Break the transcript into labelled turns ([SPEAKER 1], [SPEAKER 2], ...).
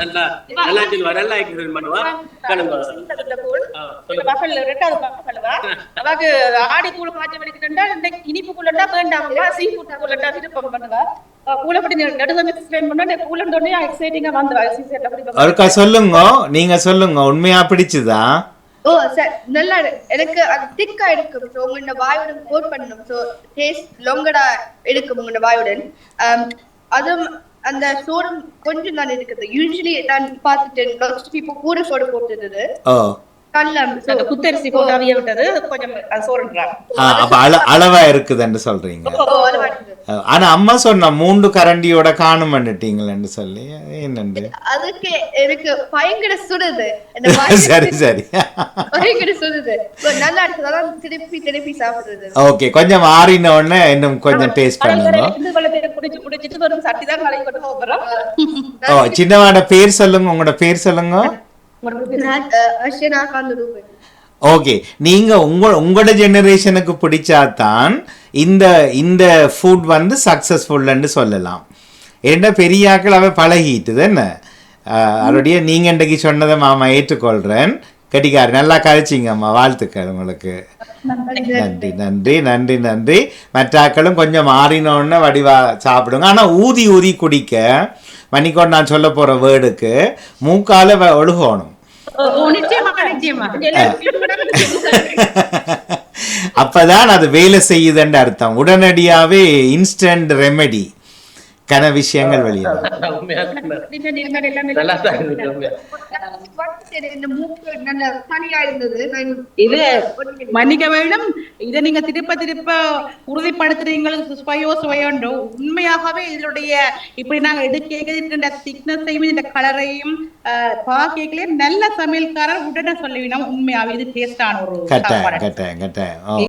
[SPEAKER 1] நல்லா நல்லா சொல்லுவா நல்லா எக்ஸ்பிளைன் பண்ணுவா
[SPEAKER 2] அவாக்கு ஆடி கூழ் காய்ச்சி வலிக்கிட்டா இன்னைக்கு இனிப்பு கூழண்டா வேண்டாம் சீ ஃபுட் கூழண்டா விருப்பம் பண்ணுவா.
[SPEAKER 3] சொல்லுங்க. நீங்க சொல்லுங்க. உண்மையா பிடிச்சுதா?
[SPEAKER 4] ஓ சார் நல்லா இருக்கு. எனக்கு அது திக்கா இருக்கும் ஸோ உங்களோட வாயுடன் கோட் பண்ணணும். ஸோ டேஸ்ட் லொங்கடா இருக்கும் உங்களோட வாயுடன். Um, அதுவும் அந்த சோறும் கொஞ்சம் தான் இருக்குது. யூஸ்வலி நான் பார்த்துட்டேன். லாஸ்ட் பீப்புள் கூட சோறு போட்டுருது
[SPEAKER 3] ஓ
[SPEAKER 4] கல்லம் ஸோ
[SPEAKER 2] அந்த குத்தரிசி போட்டு அவிய விட்டது. கொஞ்சம் சோறுன்றாங்க.
[SPEAKER 3] ஆ, அப்ப அள அளவா இருக்குதுன்னு சொல்றீங்க. ஆனா அம்மா சொன்ன மூன்று கரண்டியோட காணும் பண்ணிட்டீங்களேன்னு சொல்லி. என்னண்டு?
[SPEAKER 4] அதுக்கு எனக்கு பயங்கர சுடுது.
[SPEAKER 3] சரி சரி.
[SPEAKER 4] பயங்கர சுடுது. நல்லா இருக்குது அதான் திருப்பி திருப்பி சாப்பிடுறது.
[SPEAKER 3] ஓகே கொஞ்சம் ஆறின உடனே இன்னும் கொஞ்சம் டேஸ்ட் பண்ணுங்க.
[SPEAKER 2] தான்
[SPEAKER 3] ஓ சின்னவாட பேர் சொல்லுங்க உங்களோட பேர் சொல்லுங்க. ஓகே நீங்க உங்க உங்களோட ஜெனரேஷனுக்கு பிடிச்சாதான் இந்த இந்த ஃபுட் வந்து சக்சஸ்ஃபுல்லுன்னு சொல்லலாம். என்ன பெரியாக்கள் அவ பழகிட்டுது என்ன? அவருடைய நீங்க இன்றைக்கு சொன்னதை மாமா ஏற்றுக்கொள்றேன். கட்டிக்காரு நல்லா கழிச்சிங்க அம்மா வாழ்த்துக்கள் உங்களுக்கு. நன்றி நன்றி நன்றி நன்றி. மற்றாக்களும் கொஞ்சம் மாறினோன்னு வடிவா சாப்பிடுங்க. ஆனா ஊதி ஊதி குடிக்க மணிக்கோட் நான் சொல்ல போற வேர்டுக்கு மூக்கால வ- ஒழுகணும். அப்பதான் அது வேலை செய்யுதுன்னு அர்த்தம். உடனடியாவே இன்ஸ்டன்ட் ரெமெடி கன விஷயங்கள்
[SPEAKER 2] இது மன்னிக்க வேண்டும். இதை நீங்க திருப்ப திருப்ப உறுதிப்படுத்துறீங்களுக்கு சுவையோ சுவையோன்றோ உண்மையாகவே இதனுடைய இப்படி நாங்க எடுக்க திக்னஸையும் இந்த கலரையும் பாக்கே நல்ல சமையல்காரர் உடனே சொல்லுவீங்க உண்மையாவே இது டேஸ்டான ஒரு